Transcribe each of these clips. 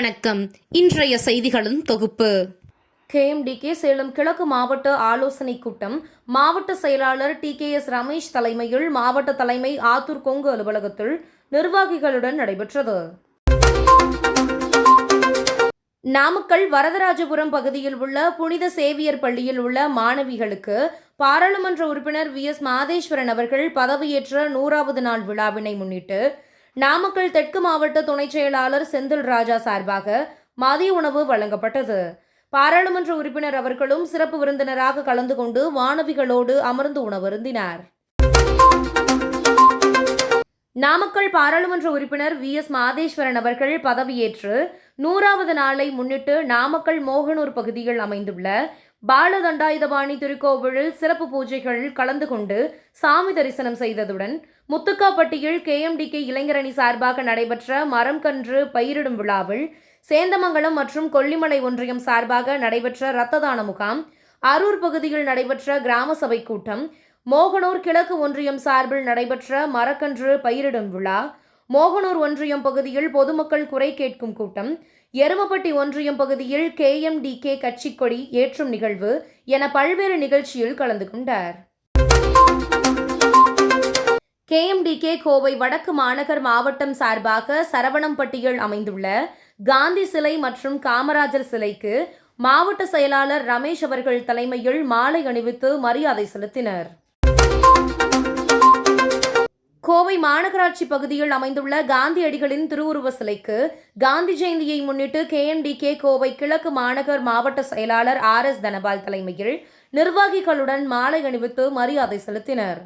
வணக்கம். இன்றைய செய்திகளின் தொகுப்பு. கேஎம்டிகே சேலம் கிழக்கு மாவட்ட ஆலோசனை கூட்டம். மாவட்ட செயலாளர் டி கே எஸ் ரமேஷ் தலைமையில் மாவட்ட தலைமை ஆத்தூர் கொங்கு அலுவலகத்தில் நிர்வாகிகளுடன் நடைபெற்றது. நாமக்கல் வரதராஜபுரம் பகுதியில் உள்ள புனித சேவியர் பள்ளியில் உள்ள மாணவிகளுக்கு பாராளுமன்ற உறுப்பினர் வி எஸ் மாதேஸ்வரன் அவர்கள் பதவியேற்ற நூறாவது நாள் விழாவினை முன்னிட்டு நாமக்கல் தெற்கு மாவட்ட துணைச் செயலாளர் செந்தில் ராஜா சார்பாக மதிய உணவு வழங்கப்பட்டது. பாராளுமன்ற உறுப்பினர் அவர்களும் சிறப்பு விருந்தினராக கலந்து கொண்டு மாணவிகளோடு அமர்ந்து உணவருந்தினார். நாமக்கல் பாராளுமன்ற உறுப்பினர் வி. எஸ். மாதேஸ்வரன் அவர்கள் பதவியேற்று நூறாவது நாளை முன்னிட்டு நாமக்கல் மோகனூர் பகுதியில் அமைந்துள்ள பாலதண்டாயுதபாணி திருக்கோவிலில் சிறப்பு பூஜைகளில் கலந்து கொண்டு சாமி தரிசனம் செய்ததுடன் முத்துக்காப்பட்டியில் கேஎம்டிகே இளைஞரணி சார்பாக நடைபெற்ற மரம் கன்று பயிரிடும் விழாவில் சேந்தமங்கலம் மற்றும் கொல்லிமலை ஒன்றியம் சார்பாக நடைபெற்ற இரத்த தான முகாம் அரூர் பகுதியில் நடைபெற்ற கிராம சபை கூட்டம் மோகனூர் கிழக்கு ஒன்றியம் சார்பில் நடைபெற்ற மரக்கன்று பயிரிடும் விழா மோகனூர் ஒன்றியம் பகுதியில் பொதுமக்கள் குறை கேட்கும் கூட்டம். எருமப்பட்டி ஒன்றியம் பகுதியில் கேஎம்டிகே கட்சிக்கொடி ஏற்றும் நிகழ்வு என பல்வேறு நிகழ்ச்சியில் கலந்து கொண்டார். கேஎம்டிகே கோவை வடக்கு மாநகர் மாவட்டம் சார்பாக சரவணம்பட்டியில் அமைந்துள்ள காந்தி சிலை மற்றும் காமராஜர் சிலைக்கு மாவட்ட செயலாளர் ரமேஷ் அவர்கள் தலைமையில் மாலை அணிவித்து மரியாதை செலுத்தினர். கோவை மாநகராட்சி பகுதியில் அமைந்துள்ள காந்தியடிகளின் திருவுருவ சிலைக்கு காந்தி ஜெயந்தியை முன்னிட்டு கேஎம்டிகே கோவை கிழக்கு மாநகர் மாவட்ட செயலாளர் ஆர் எஸ் தனபால் தலைமையில் நிர்வாகிகளுடன் மாலை அணிவித்து மரியாதை செலுத்தினர்.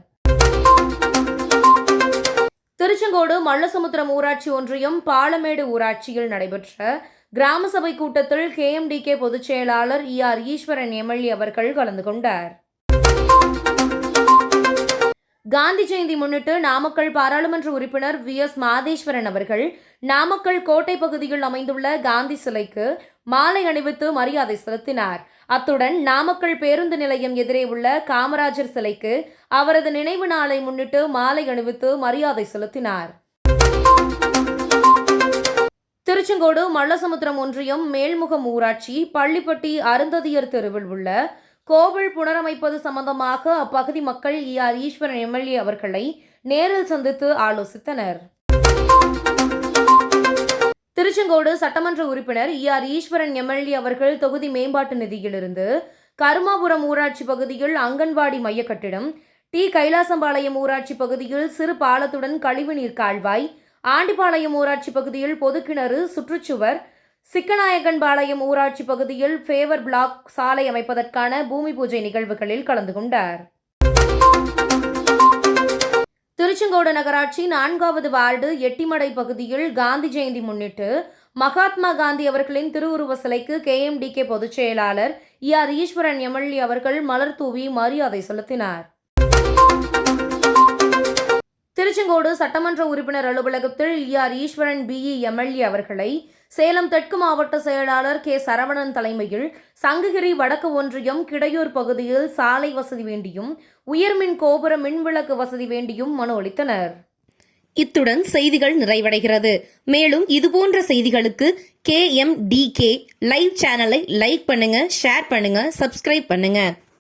திருச்செங்கோடு மல்லசமுத்திரம் ஊராட்சி ஒன்றியம் பாலமேடு ஊராட்சியில் நடைபெற்ற கிராம சபை கூட்டத்தில் கேஎம்டிகே பொதுச் செயலாளர் இ ஆர் ஈஸ்வரன் எம்எல்ஏ அவர்கள் கலந்து கொண்டார். காந்தி ஜெயந்தி முன்னிட்டு நாமக்கல் பாராளுமன்ற உறுப்பினர் வி. எஸ். மாதேஸ்வரன் அவர்கள் நாமக்கல் கோட்டை பகுதியில் அமைந்துள்ள காந்தி சிலைக்கு மாலை அணிவித்து மரியாதை செலுத்தினார். அத்துடன் நாமக்கல் பேருந்து நிலையம் எதிரே உள்ள காமராஜர் சிலைக்கு அவரது நினைவு நாளை முன்னிட்டு மாலை அணிவித்து மரியாதை செலுத்தினார். திருச்செங்கோடு மல்லசமுத்திரம் ஒன்றியம் மேல்முகம் ஊராட்சி பள்ளிப்பட்டி அருந்ததியர் தெருவில் உள்ள கோவில் புனரமைப்பது சம்பந்தமாக அப்பகுதி மக்கள் இ ஆர் ஈஸ்வரன் எம்எல்ஏ அவர்களை நேரில் சந்தித்து ஆலோசித்தனர். திருச்செங்கோடு சட்டமன்ற உறுப்பினர் இ ஆர் ஈஸ்வரன் எம்எல்ஏ அவர்கள் தொகுதி மேம்பாட்டு நிதியிலிருந்து கருமாபுரம் ஊராட்சி பகுதியில் அங்கன்வாடி மைய கட்டிடம் டி. கைலாசம்பாளையம் ஊராட்சி பகுதியில் சிறு பாலத்துடன் கழிவுநீர் கால்வாய் ஆண்டிபாளையம் ஊராட்சி பகுதியில் பொதுக்கிணறு சுற்றுச்சுவர் சிக்கநாயகன்பாளையம் ஊராட்சி பகுதியில் ஃபேவர் பிளாக் சாலை அமைப்பதற்கான பூமி பூஜை நிகழ்வுகளில் கலந்து கொண்டார். திருச்செங்கோடு நகராட்சி நான்காவது வார்டு எட்டிமடை பகுதியில் காந்தி ஜெயந்தி முன்னிட்டு மகாத்மா காந்தி அவர்களின் திருவுருவ சிலைக்கு கேஎம்டிகே பொதுச் செயலாளர் இ ஆர் ஈஸ்வரன் எம்எல்ஏ அவர்கள் மலர் தூவி மரியாதை செலுத்தினார். திருச்செங்கோடு சட்டமன்ற உறுப்பினர் அலுவலகத்தில் ஆர் ஈஸ்வரன் பிஇ எம்எல்ஏ அவர்களை சேலம் தெற்கு மாவட்ட செயலாளர் கே சரவணன் தலைமையில் சங்ககிரி வடக்கு ஒன்றியம் கிடையூர் பகுதியில் சாலை வசதி வேண்டியும் உயர்மின் கோபுர மின்விளக்கு வசதி வேண்டியும் மனு அளித்தனர். இத்துடன் செய்திகள் நிறைவடைகிறது. மேலும் இதுபோன்ற செய்திகளுக்கு K M D K live சேனலை லைக் பண்ணுங்க ஷேர் பண்ணுங்க சப்ஸ்கிரைப் பண்ணுங்க.